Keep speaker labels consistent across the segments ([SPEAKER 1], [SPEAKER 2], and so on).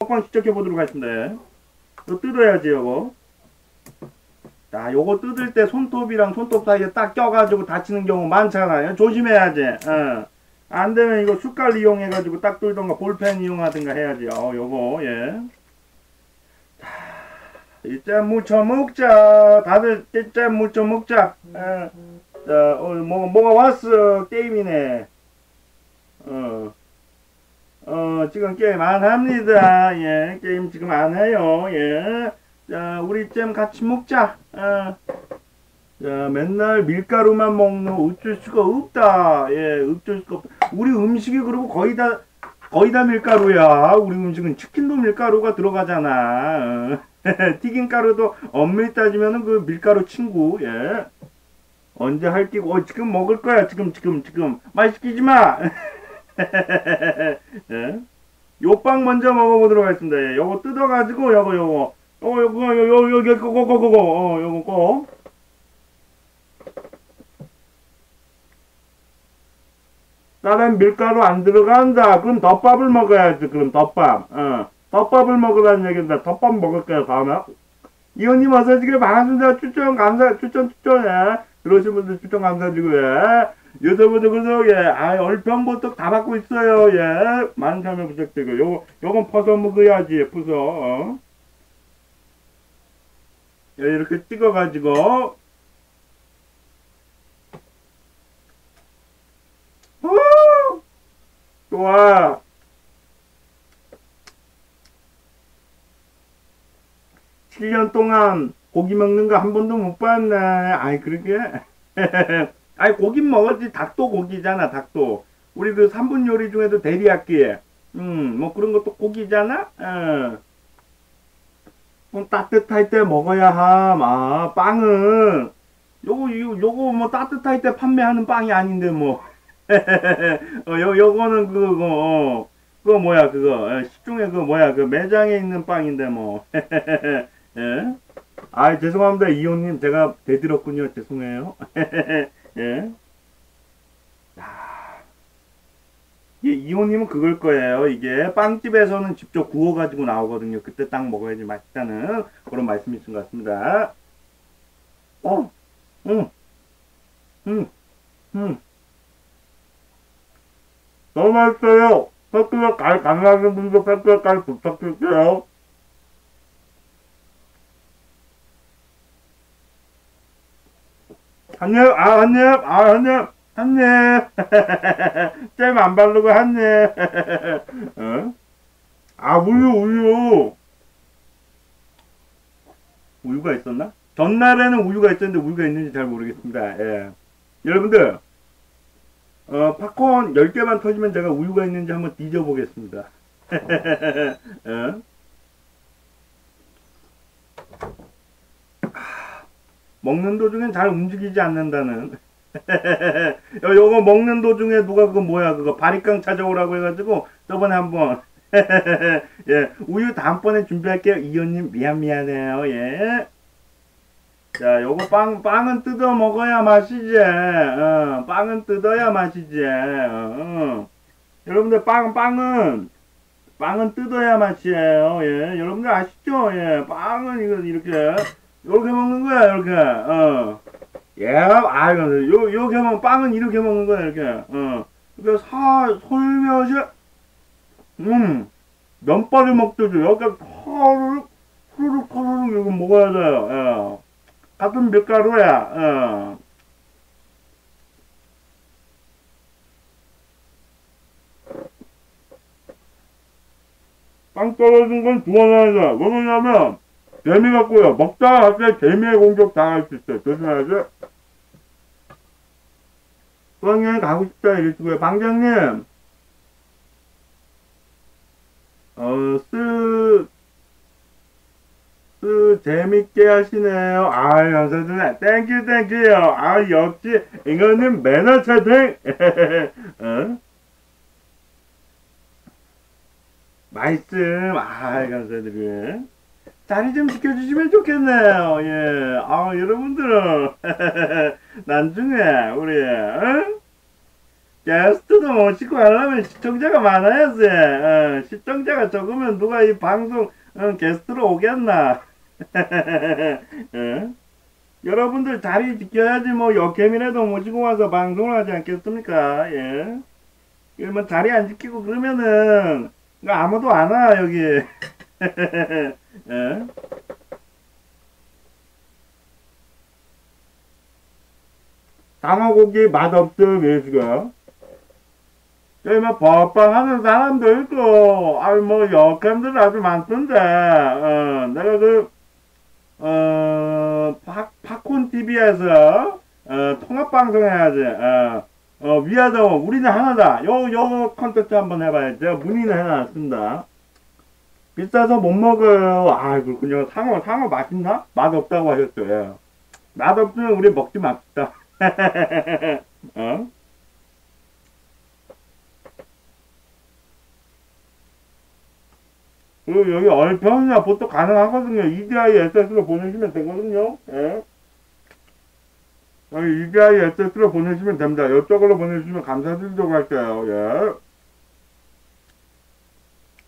[SPEAKER 1] 먹방 시작해 보도록 하겠습니다. 이거 뜯어야지 요거. 자, 요거 뜯을 때 손톱이랑 손톱 사이에 딱 껴가지고 다치는 경우 많잖아요. 조심해야지. 어. 안 되면 이거 숟갈 이용해가지고 딱 뚫던가 볼펜 이용하든가 해야지. 어, 요거, 예. 자, 이제 무쳐 먹자. 다들 이제 무쳐 먹자. 예. 자, 어, 뭐, 뭐가 왔어. 게임이네. 어. 어, 지금 게임 안 합니다. 예, 게임 지금 안 해요. 예. 자, 우리 잼 같이 먹자. 어. 자, 맨날 밀가루만 먹는 어쩔 수가 없다. 예, 어쩔 수가 없다. 우리 음식이 그리고 거의 다, 거의 다 밀가루야. 우리 음식은 치킨도 밀가루가 들어가잖아. 어. 튀김가루도 엄밀히 따지면은 그 밀가루 친구. 예. 언제 할 끼고, 어, 지금 먹을 거야. 지금, 지금, 지금. 말 시키지 마. 예. 요빵 먼저 먹어보도록 하겠습니다. 예. 요거 뜯어가지고, 요거, 요거. 요거, 요거, 요, 요, 여기, 그거, 그거, 그거, 어, 요거 꼭. 다른 밀가루 안 들어간다. 그럼 덮밥을 먹어야지. 그럼 덮밥. 어. 덮밥을 먹으라는 얘기인데, 덮밥 먹을게요, 다음에. 이혼님 어서지길 반갑습니다. 추천 감사, 추천, 추천, 예. 들어오신 분들 추천 감사드리고요. 예. 유튜브도 구독, 예. 아, 얼평보톡 다 받고 있어요, 예. 많은 참여 부탁드리고, 요거, 요건 퍼서 먹어야지, 퍼서, 어. 예, 이렇게 찍어가지고, 후! 좋아. 칠 년 동안 고기 먹는 거 한 번도 못 봤네. 아이, 그러게. 아이, 고기 먹었지. 닭도 고기잖아, 닭도. 우리 그 3분 요리 중에도 대리야끼. 음, 뭐 그런 것도 고기잖아? 어. 좀 따뜻할 때 먹어야 함. 아, 빵은. 요거, 요, 요거 뭐 따뜻할 때 판매하는 빵이 아닌데 뭐. 어, 요, 요거는 그거, 어. 그거 뭐야, 그거. 어, 시중에 그 뭐야, 그 매장에 있는 빵인데 뭐. 예? 아, 죄송합니다. 이호님. 제가 대들었군요. 죄송해요. 예. 야. 이 이호님은 그걸 거예요. 이게 빵집에서는 직접 구워가지고 나오거든요. 그때 딱 먹어야지 맛있다는 그런 말씀이신 것 같습니다. 어, 응, 응, 응. 너무 맛있어요. 팬클럽 갈 가능하신 분들 팬클럽까지 부탁드릴게요. 한 입, 아, 한 입, 아, 한 입, 한 입. 잼안 바르고 한 입. 어? 아, 우유, 우유. 우유가 있었나? 전날에는 우유가 있었는데 우유가 있는지 잘 모르겠습니다. 예. 여러분들, 어, 팝콘 10개만 터지면 제가 우유가 있는지 한번 뒤져보겠습니다. 어? 먹는 도중엔 잘 움직이지 않는다는. 요- 요거 먹는 도중에 누가 그거 뭐야 그거 바리깡 찾아오라고 해가지고 저번에 한번 예 우유 다음번에 준비할게요 이현님 미안 미안해요 예. 자 요거 빵 빵은 뜯어 먹어야 맛이지. 어, 빵은 뜯어야 맛이지. 어, 어. 여러분들 빵 빵은 빵은 뜯어야 맛이에요. 예 여러분들 아시죠? 예 빵은 이거 이렇게 이렇게 먹는 거야 이렇게 어. 예, 아, 요, 요렇게 먹, 빵은 이렇게 먹는 거야, 이렇게, 어. 이렇게 사, 솔며시, 음, 면발을 먹듯이, 이렇게, 타르륵, 후루룩, 타르륵, 이거 먹어야 돼요, 예. 같은 밀가루야, 어. 빵 떨어진 건 주워놔야 돼. 왜 그러냐면, 개미 갖고요. 먹다가 갑자기 개미의 공격 당할 수 있어요. 조심해야지. 수학여행 가고 싶다 이러시고요. 방장님, 어, 쓰, 쓰, 재밌게 하시네요. 아이, 감사드립니다. 땡큐, 땡큐요. 아, 역시, 이거는 매너 채팅! 어? 말씀, 아이, 감사드려요. 자리 좀 지켜주시면 좋겠네요. 예. 아, 여러분들은, 나중에, 우리, 어? 게스트도 모시고 하려면 시청자가 많아야지. 어, 시청자가 적으면 누가 이 방송 어, 게스트로 오겠나? 예? 여러분들 자리 지켜야지 뭐 역캠이라도 모시고 와서 방송을 하지 않겠습니까? 예. 이러면 자리 안 지키고 그러면은 아무도 안 와 여기. 예. 장어고기 맛없음 예수가 여기 뭐 법방 하는 사람도 있고 아니 뭐 역캠들 아주 많던데 어, 내가 그 어, 파, 팝콘 TV에서 어, 통합 방송 해야지. 어, 어, 위아더 우리는 하나다. 요, 요 컨텐츠 한번 해봐야지. 제가 문의는 해놨습니다. 비싸서 못 먹어요. 아, 그렇군요. 상어, 상어 맛있나? 맛없다고 하셨어요. 맛없으면 우리 먹지 맙시다. 어? 그리고 여기 얼평이나 보통 가능하거든요. EDI SS로 보내시면 되거든요. 예. 여기 EDI SS로 보내시면 됩니다. 이쪽으로 보내주시면 감사드리도록 할게요. 예.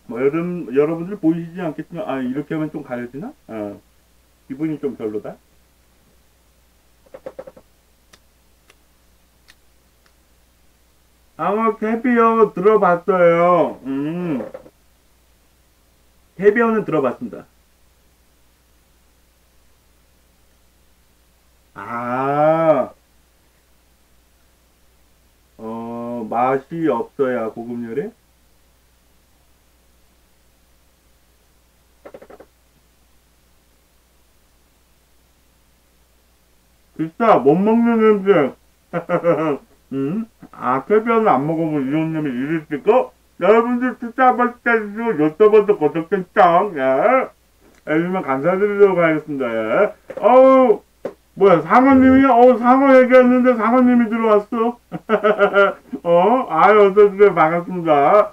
[SPEAKER 1] 뭐, 여러분, 여러분들 보이시지 않겠지만, 아, 이렇게 하면 좀 가려지나? 어. 기분이 좀 별로다. 아마 캐비어 들어봤어요. 음. 해변은 들어봤습니다. 아, 어, 맛이 없어야 고급 요리? 비싸, 못 먹는 냄새. 음? 아, 해변을 안 먹어본 이런 놈이 이랬을까? 여러분들 투자 벌때도 요또번도 고독된 짱 예. 해주면 감사드리도록 하겠습니다. 예. 어우 뭐야 상어님이 어 상어 얘기했는데 상어님이 들어왔어. 어 아유 어서오세요 반갑습니다.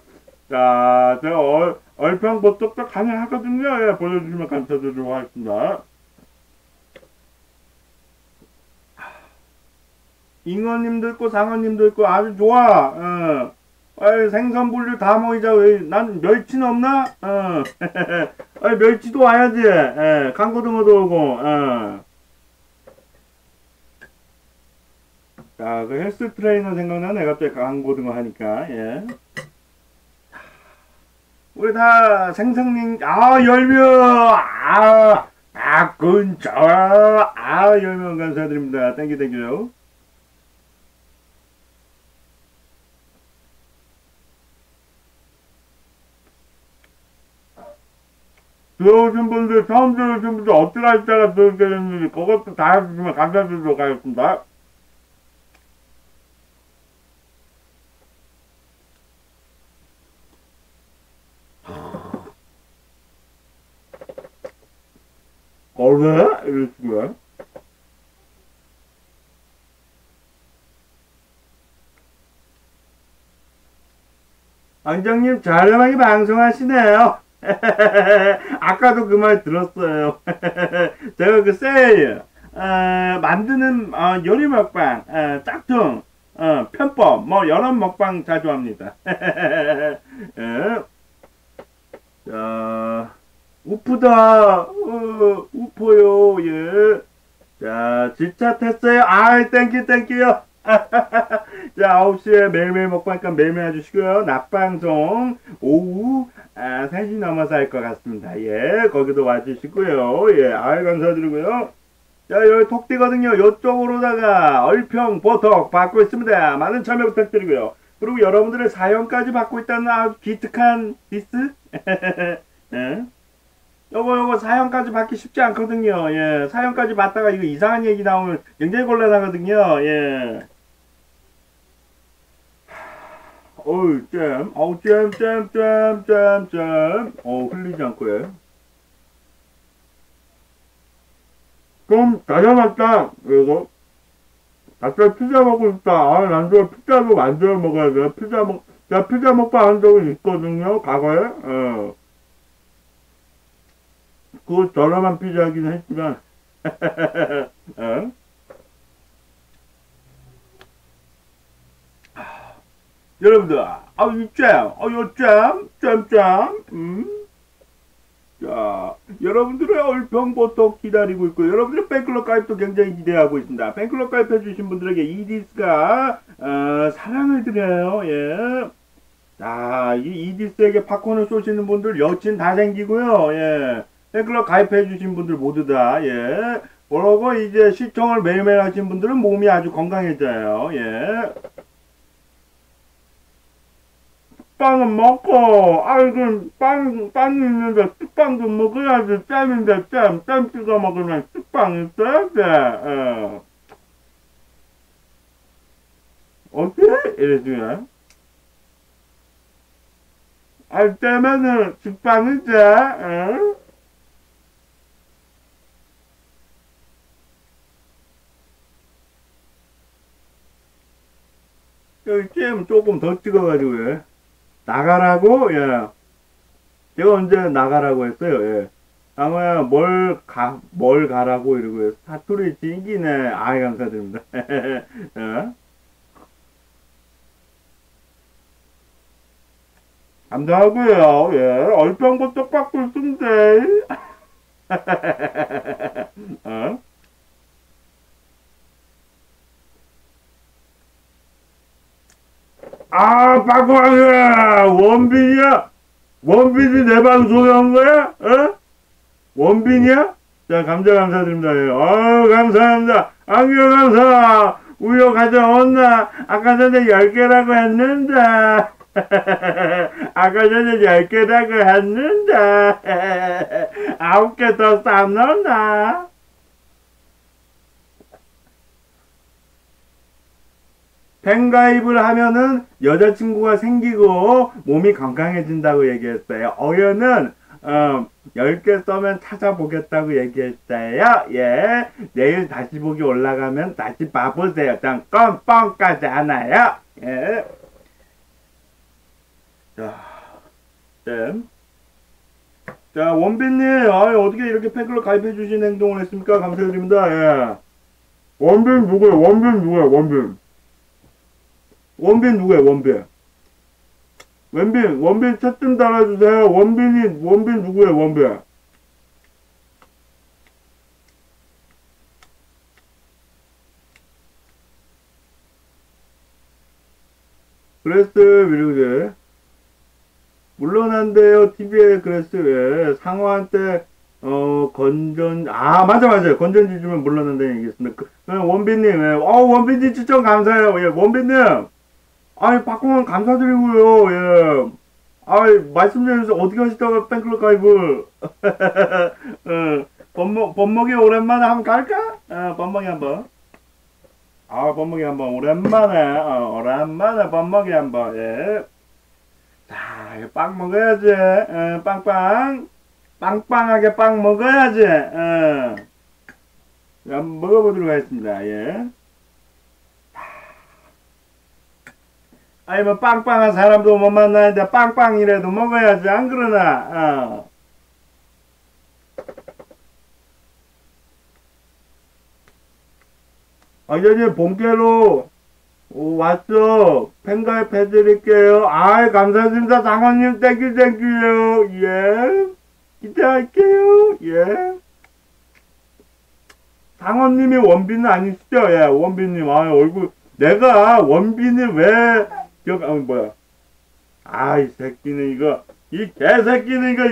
[SPEAKER 1] 자 제가 얼, 얼평 보톡도 가능하거든요. 예, 보여주시면 감사드리도록 하겠습니다. 잉어님도 있고 상어님도 있고 아주 좋아. 어. 아이, 생선 분류 다 모이자. 왜, 난 멸치는 없나? 어. 아이, 멸치도 와야지. 예, 강고등어도 오고, 어. 자, 그 헬스 트레이너 생각나네. 갑자기 강고등어 하니까, 예. 우리 다 생선님, 아, 열명! 아, 아, 근처! 아, 열명 감사드립니다. 땡큐, 땡큐. 들어오신 분들, 처음 들어오신 분들, 어떻게 할 때가 들어오게 됐는지, 그것도 다 해주시면 감사드리도록 하겠습니다. 어왜? 이러시고요. 원장님, 저렴하게 방송하시네요. 아까도 그 말 들었어요. 제가 그 세일, 어, 만드는 어, 요리 먹방, 어, 짝퉁, 어, 편법, 뭐 여러 먹방 자주 합니다. 예. 자, 우프다, 어, 우퍼요, 예. 자, 질차 했어요. 아이, 땡큐, 땡큐요. 자, 9시에 매일매일 먹방니까 매일매일 해주시고요. 낮방송, 오후, 아, 3시 넘어서 할 것 같습니다. 예, 거기도 와주시고요. 예, 아이, 감사드리고요. 자, 여기 톡띠거든요. 요쪽으로다가 얼평, 보톡 받고 있습니다. 많은 참여 부탁드리고요. 그리고 여러분들의 사연까지 받고 있다는 아주 기특한 디스? 예. 요거 요거 사연까지 받기 쉽지 않거든요. 예. 사연까지 받다가 이거 이상한 얘기 나오면 굉장히 곤란하거든요. 예. 어우, 잼. 어우, 잼, 잼, 잼, 잼, 잼. 어 흘리지 않고 해. 좀, 다져 맞다. 그래서, 갑자기 피자 먹고 싶다. 아, 난저 피자도 만들어 먹어야 돼. 피자 먹, 내가 피자 먹방 한 적은 있거든요. 과거에. 어. 그 저렴한 피자긴 했지만, 어? 여러분들, 아, 이 잼, 어, 요 잼, 잼, 잼, 음. 자, 여러분들의 얼평부터 기다리고 있고, 여러분들의 팬클럽 가입도 굉장히 기대하고 있습니다. 팬클럽 가입해주신 분들에게 이디스가, 어, 사랑을 드려요, 예. 자, 이 이디스에게 팝콘을 쏘시는 분들 여친 다 생기고요, 예. 팬클럽 가입해주신 분들 모두 다, 예. 그러고 이제 시청을 매일매일 하신 분들은 몸이 아주 건강해져요, 예. 빵은 먹고, 아이고, 빵, 빵이 있는데, 쑥빵도 먹어야지, 잼인데, 잼, 잼 찍어 먹으면 쑥빵 있어야 돼, 어. 어떻게? 이래주면. 아, 잼에는 쑥빵이지, 어? 여기 잼 조금 더 찍어가지고, 예. 나가라고? 예. 제가 언제 나가라고 했어요? 예. 아마 뭘 가, 뭘 가라고 이러고요. 사투리 징기네. 아이, 감사드립니다. 예. 감사하고요. 예. 얼평도 똑바꾸 쓴데. 어? 아, 빠꾸방이야! 원빈이야? 원빈이 내 방송에 한 거야? 어? 원빈이야? 자, 감자 감사드립니다. 예. 어우, 감사합니다. 안겨 감사! 우유 가져왔나? 아까 전에 10개라고 했는데. 아까 전에 10개라고 했는데. 9개 더 싸놓나? 팬가입을 하면은 여자친구가 생기고 몸이 건강해진다고 얘기했어요. 어여는 어, 10개 써면 찾아보겠다고 얘기했어요. 예. 내일 다시 보기 올라가면 다시 봐보세요. 전 껌뻥까지 하나요. 예. 자, 잼. 자, 원빈님, 아, 어떻게 이렇게 팬클럽 가입해주신 행동을 했습니까? 감사드립니다. 예. 원빈 누구야? 원빈 누구야? 원빈. 원빈 누구야? 원빈. 원빈, 원빈 첫좀 달아주세요. 원빈이, 원빈 누구야? 원빈. 그레스 미르게 물론 한데요 TV에 그레스 왜 상어한테 어 건전 아 맞아 맞아 건전지 주면 물론한다는 얘기했습니다. 그, 원빈님 예. 어 원빈님 추천 감사해요. 예 원빈님 아이 바꾸면 감사드리고요. 예. 아이 말씀 좀 해주세요. 어떻게 하시다가 팬클럽 가입을 어, 법먹 법먹이 오랜만에 한번 갈까? 어, 법먹이 한번. 아 법먹이 한번 오랜만에 어, 오랜만에 법먹이 한번 예. 자, 빵 먹어야지. 어, 빵빵. 빵빵하게 빵 먹어야지. 어. 자, 한번 먹어보도록 하겠습니다. 예. 아니 뭐 빵빵한 사람도 못 만나는데 빵빵이라도 먹어야지. 안 그러나? 어. 아저씨 본캐로 왔어 팬가입 해드릴게요. 아이 감사드립니다. 장관님 땡큐 땡큐요. 예. 기대할게요. 예. 장원님이 원빈은 아니시죠? 예 원빈님. 아 얼굴. 내가 원빈이 왜 기억 아 뭐야. 아 이 새끼는 이거 이 개새끼는 이거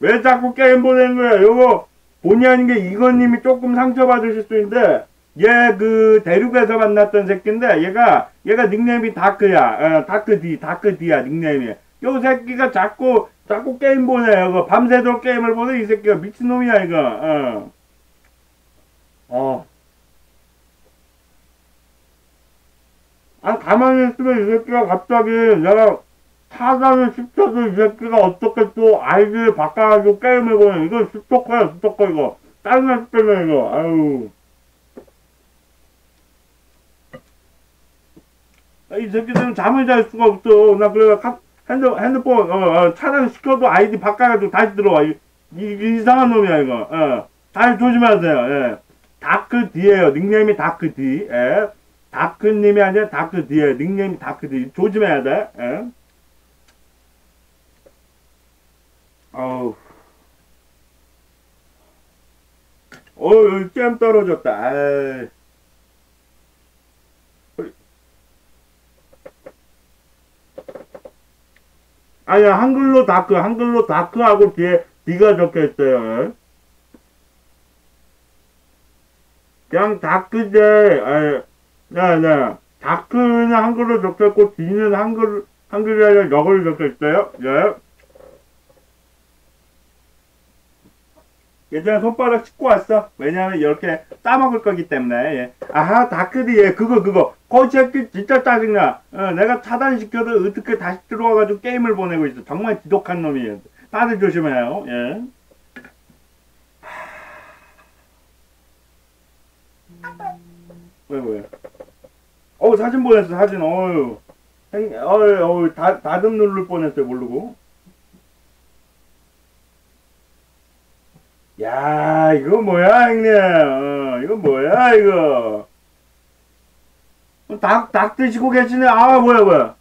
[SPEAKER 1] 왜 자꾸 게임 보내는 거야? 요거 본의 아닌 게 이건님이 조금 상처받으실 수 있는데 얘 그 대륙에서 만났던 새끼인데 얘가 얘가 닉네임이 다크야. 어, 다크 D 다크 D야 닉네임이. 요 새끼가 자꾸 자꾸 게임 보내요 그 밤새도록 게임을 보내 이 새끼가. 미친놈이야 이거. 어. 어. 아, 가만히 있으면 이 새끼가 갑자기 내가 사장을 시켜도 이 새끼가 어떻게 또 아이디를 바꿔가지고 게임을 보내. 이거 스토커야, 스토커, 이거. 애 때문에, 이거. 아유. 아, 이 새끼들은 잠을 잘 수가 없어. 나 그래, 가, 핸드, 핸드폰, 어, 어, 차량 시켜도 아이디 바꿔가지고 다시 들어와. 이, 이, 이상한 놈이야, 이거. 어. 잘 조심하세요, 예. 다크 D에요 닉네임이 다크 D. 예. 다크님이 아니라 다크 뒤에 닉네임이 다크 뒤 조심해야 돼. 예? 어우. 어우, 잼 떨어졌다. 아이. 아니야, 한글로 다크, 한글로 다크하고 뒤에 D가 적혀 있어요. 그냥 다크제, 아, 네, 네. 다크는 한글로 적혀 있고, D는 한글, 한글이 아니라 영어로 적혀 있어요. 예. 예전에 손바닥 씻고 왔어. 왜냐면 이렇게 싸먹을 거기 때문에. 예. 아하, 다크디, 예, 그거, 그거. 거 새끼 진짜 짜증나. 어, 내가 차단시켜도 어떻게 다시 들어와가지고 게임을 보내고 있어. 정말 지독한 놈이에요. 다들 조심해요. 예. 왜, 왜? 어우, 사진 보냈어, 사진. 어유. 생, 어유, 어유, 다, 다듬 누를 뻔했어요, 모르고. 야, 이거 뭐야, 형님? 어, 이거 뭐야, 이거? 닭, 닭 드시고 계시네. 아, 뭐야, 뭐야.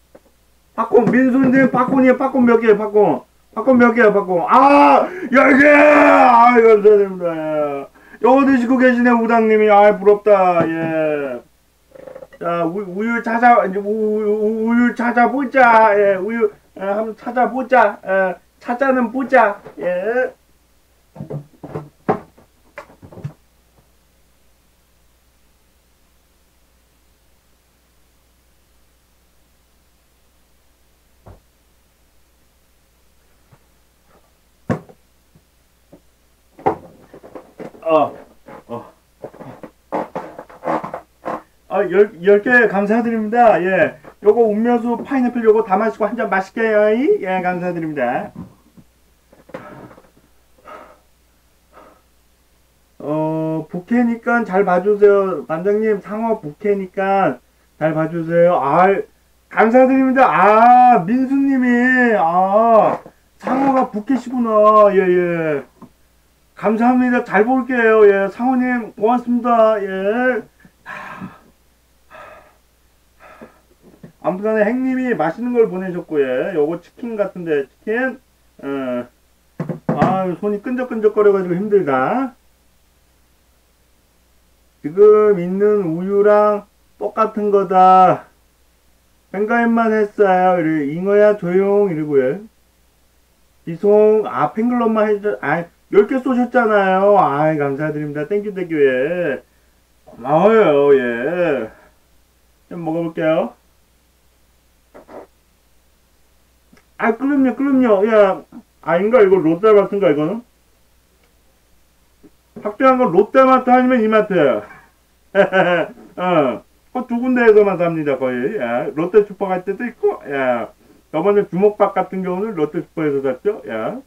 [SPEAKER 1] 팝콘, 민수님 팝콘이에요. 팝콘 몇 개요, 팝콘. 팝콘 몇 개요, 팝콘. 아, 열 개! 아, 감사드립니다. 요거 드시고 계시네, 우당님이. 아, 부럽다. 예. 자, 우, 우유 찾아, 우유, 우유 찾아보자. 예, 우유, 예, 한번 찾아보자. 예, 찾아는 보자. 예. 어, 어. 아, 열, 열개 감사드립니다. 예. 요거 음료수 파인애플 요거 다 마시고 한 잔 마실게요. 이. 예, 감사드립니다. 어, 부캐니까 잘 봐주세요. 반장님, 상어 부캐니까 잘 봐주세요. 아, 감사드립니다. 아, 민수님이, 아, 상어가 부캐시구나. 예, 예. 감사합니다. 잘 볼게요. 예, 상호님 고맙습니다. 예. 아무튼 행님이 맛있는 걸 보내셨고 예. 요거 치킨 같은데 치킨. 어. 아, 손이 끈적끈적거려가지고 힘들다. 지금 있는 우유랑 똑같은 거다. pen가인만 했어요. 이래 잉어야 조용 이러고요. 이송 아 pen글럽만 해줘. 아 10개 쏘셨잖아요. 아이, 감사드립니다. 땡큐, 땡큐, 예. 고마워요, 예. 좀 먹어볼게요. 아, 그럼요, 그럼요. 야, 아닌가? 이거 롯데마트인가, 이거는? 확정한 건 롯데마트 아니면 이마트예요. 어, 어, 두 군데에서만 삽니다, 거의. 야, 롯데 슈퍼 갈 때도 있고, 야. 저번에 주먹밥 같은 경우는 롯데 슈퍼에서 샀죠, 야.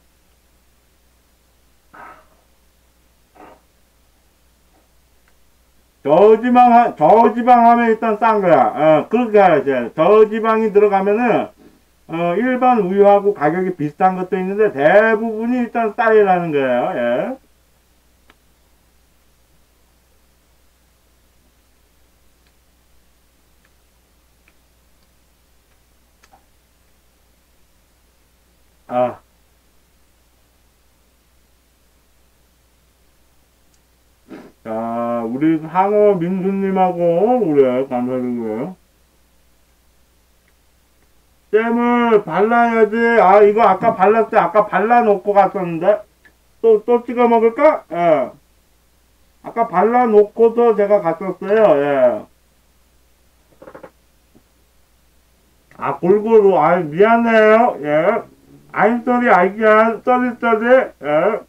[SPEAKER 1] 저지방, 하- 저지방 하면 일단 싼 거야. 어, 그렇게 해야지. 저지방이 들어가면은, 어, 일반 우유하고 가격이 비슷한 것도 있는데, 대부분이 일단 싸이라는 거예요. 예. 아. 자, 우리 상어 민수님하고, 우리 감사드리고요. 잼을 발라야지. 아, 이거 아까 발랐을 때, 아까 발라놓고 갔었는데. 또, 또 찍어 먹을까? 예. 아까 발라놓고서 제가 갔었어요. 예. 아, 골고루. 아, 미안해요. 예. Can't. sorry, sorry. 예.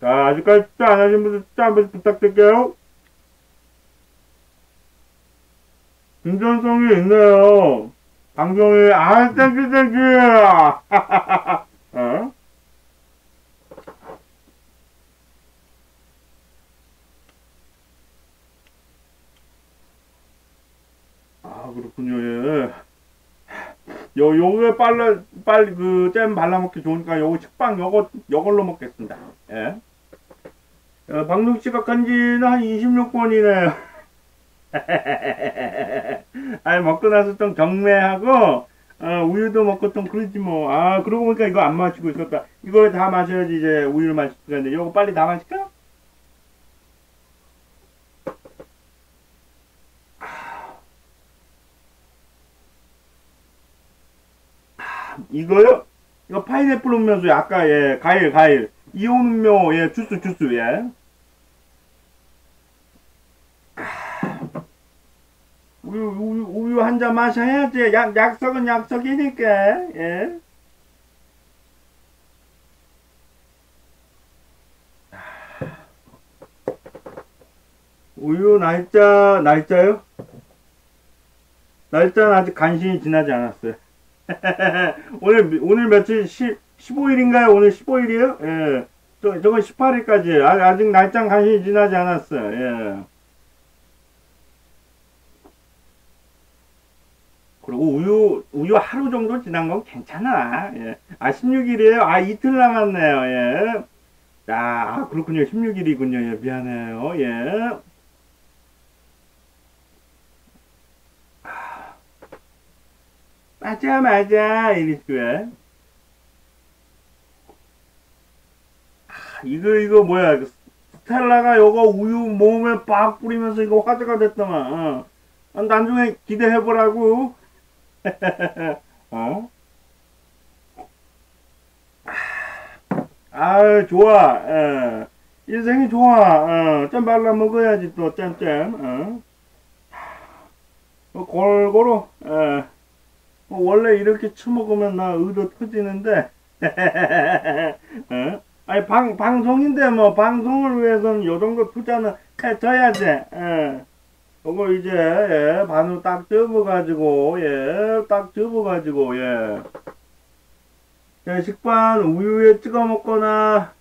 [SPEAKER 1] 자, 아직까지 투자 안 하신 분들 투자 한 번씩 부탁드릴게요. 진전성이 있네요. 방송이, 아, 땡큐, 땡큐! 어? 아, 그렇군요, 예. 요, 요게 빨리, 빨리 그, 잼 발라먹기 좋으니까 요거 식빵 요거, 요걸로 먹겠습니다. 예. 어, 방송 시작한 지는 한 26번이네요. 아니, 먹고 나서 좀 경매하고, 어, 우유도 먹고 좀 그러지 뭐. 아, 그러고 보니까 이거 안 마시고 있었다. 이걸 다 마셔야지 이제 우유를 마실 수가 있는데, 이거 빨리 다 마실까? 이거요? 이거 파인애플 음료수 아까 예 과일 과일 이온 음료 예 주스 주스 예 우유 우유 우유 한 잔 마셔야지 약 약속은 약속이니까 예 우유 날짜 날짜요? 날짜는 아직 간신히 지나지 않았어요. 오늘 오늘 며칠 10, 15일인가요? 오늘 15일이에요? 예. 저, 저건 18일까지 아, 아직 날짜 간신히 지나지 않았어요. 예. 그리고 우유 우유 하루 정도 지난 건 괜찮아. 예. 아 16일이에요? 아 이틀 남았네요. 예. 야, 아, 그렇군요. 16일이군요. 예, 미안해요. 예. 맞아, 맞아. 이랬어요. 아, 이거, 이거 뭐야. 스텔라가 요거 우유 몸에 빡 뿌리면서 이거 화제가 됐더만. 어. 나중에 기대해보라고. 어? 아, 좋아. 어. 인생이 좋아. 어. 좀 말라 먹어야지 또 짬짬. 어. 어, 골고루. 어. 어, 원래 이렇게 처먹으면 나 의도 터지는데 어? 아니 방, 방송인데 뭐 방송을 위해서는 요 정도 투자는 해줘야지 예. 요거 이제 예, 반으로 딱 접어가지고 예 딱 접어가지고 예 예, 식판 우유에 찍어 먹거나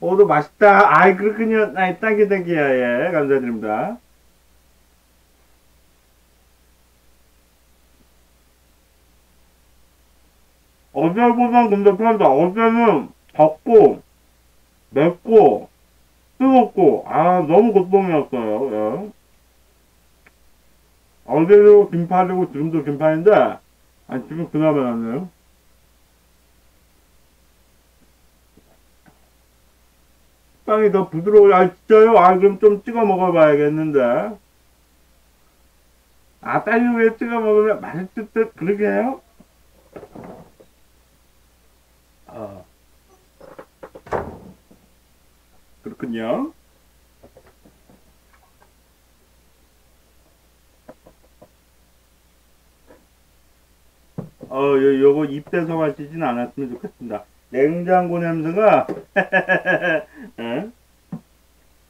[SPEAKER 1] 모두 맛있다 아이 그렇군요 아이 딱이 딱이야 예 감사드립니다 어제보단 근데 편하다. 어제는 덥고, 맵고, 뜨겁고, 아, 너무 고통이었어요. 예. 어제도 긴팔이고 지금도 긴팔인데, 아, 지금 그나마 낫네요. 빵이 더 부드러워요. 아, 진짜요? 아, 그럼 좀 찍어 먹어봐야겠는데. 아, 딸기 위에 찍어 먹으면 맛있을 듯, 그러게 해요? 아. 그렇군요. 어, 요, 요거 입대서 마시진 않았으면 좋겠습니다. 냉장고 냄새가, 어?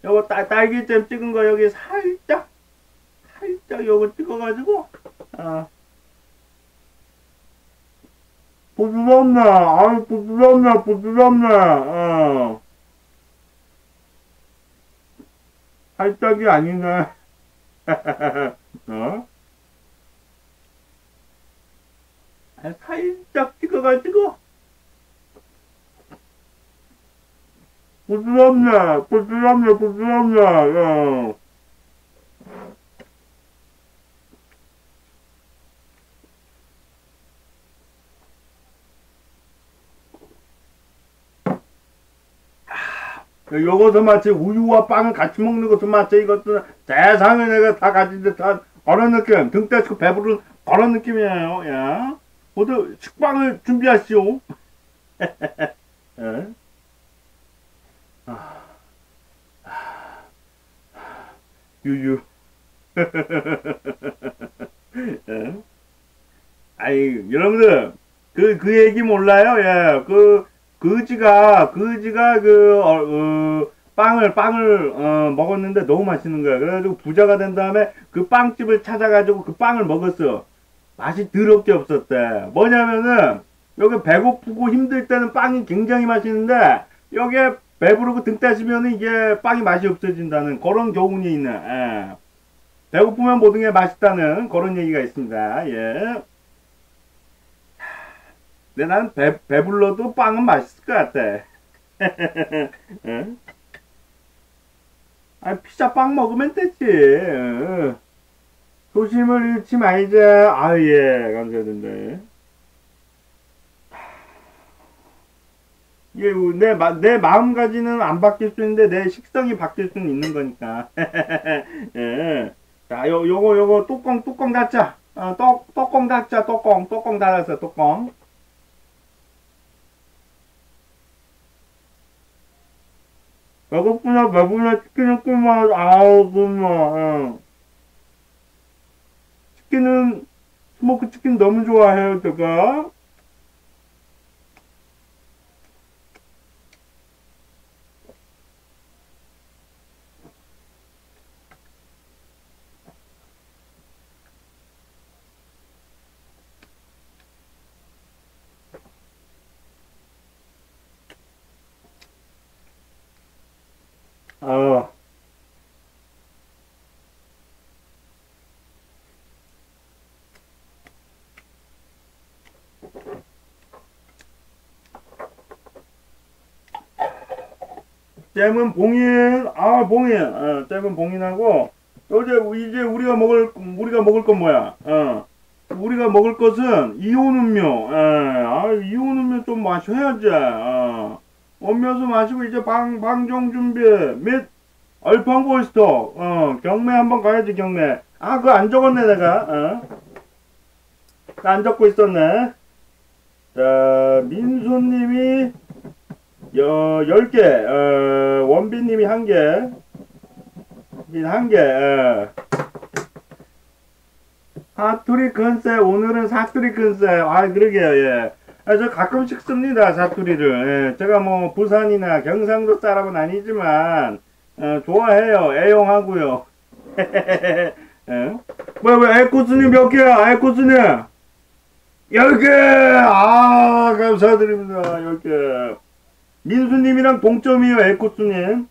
[SPEAKER 1] 요거 딸, 딸기잼 찍은 거 여기 살짝, 살짝 요거 찍어가지고, 어. 부드럽네. 아유, 부드럽네, 부드럽네. 어. 살짝이 아니네. 어? 살짝 찍어가지고. 부드럽네, 부드럽네, 부드럽네. 어. 요것도 마치 우유와 빵을 같이 먹는 것도 마치 이것도 세상에 내가 다 가진 듯한 그런 느낌 등 떼고 배부른 그런 느낌이에요 야 모두 식빵을 준비하시오 예. 아, 아, 유유 예. 아이 여러분들 그 그 얘기 몰라요 예 그 그지가 그지가 그 어, 어, 빵을 빵을 어, 먹었는데 너무 맛있는 거야. 그래가지고 부자가 된 다음에 그 빵집을 찾아가지고 그 빵을 먹었어. 맛이 더럽게 없었대. 뭐냐면은 여기 배고프고 힘들 때는 빵이 굉장히 맛있는데 여기에 배부르고 등 따시면 이게 빵이 맛이 없어진다는 그런 교훈이 있는. 예. 배고프면 모든 게 맛있다는 그런 얘기가 있습니다. 예. 근데 나는 배, 배불러도 빵은 맛있을 것 같아. 응? 아, 피자 빵 먹으면 됐지. 어. 조심을 잃지 말자. 아, 예, 감사드립니다. 예, 내, 마, 내 마음가짐은 안 바뀔 수 있는데 내 식성이 바뀔 수는 있는 거니까. 예. 자, 요, 요거, 요거, 뚜껑, 뚜껑 닫자. 어, 뚜, 뚜껑 닫자, 뚜껑, 뚜껑 닫았어, 뚜껑. 배고프나, 배부나, 치킨은 꿀맛, 아우, 꿀맛, 어. 치킨은, 스모크 치킨 너무 좋아해요, 제가. 아. 잼은 봉인, 아 봉인, 어, 잼은 봉인하고 어제 이제 우리가 먹을 우리가 먹을 건 뭐야? 어, 우리가 먹을 것은 이온 음료, 예, 아 이온 음료 좀 마셔야지. 어. 음료수 마시고 이제 방 방종 준비 및 얼팡 보이스터, 어 경매 한번 가야지 경매. 아 그거 안 적었네 내가. 어. 안 적고 있었네. 자 민수님이 여, 10개, 어, 원빈님이 한 개, 민한 개, 어. 사투리 컨셉, 오늘은 사투리 컨셉, 아, 그러게요, 예. 아, 저 가끔씩 씁니다, 사투리를. 예, 제가 뭐, 부산이나 경상도 사람은 아니지만, 어, 좋아해요, 애용하고요. 예? 왜, 왜, 에코스님 몇 개야, 에코스님? 10개! 아, 감사드립니다, 10개. 민수님이랑 동점이요, 에코스님.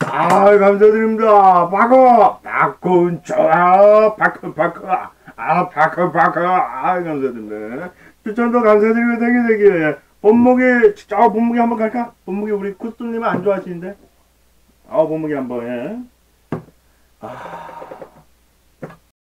[SPEAKER 1] 아, 감사드립니다. 바커! 바커, 좋아. 바커, 바커. 아, 바커, 바커. 아, 감사드립니다. 추천도 감사드리고, 되게, 되게. 예. 본목이, 저 본목이 한번 갈까? 본목이 우리 쿠스님은 안 좋아하시는데? 아, 본목이 한번, 예. 아.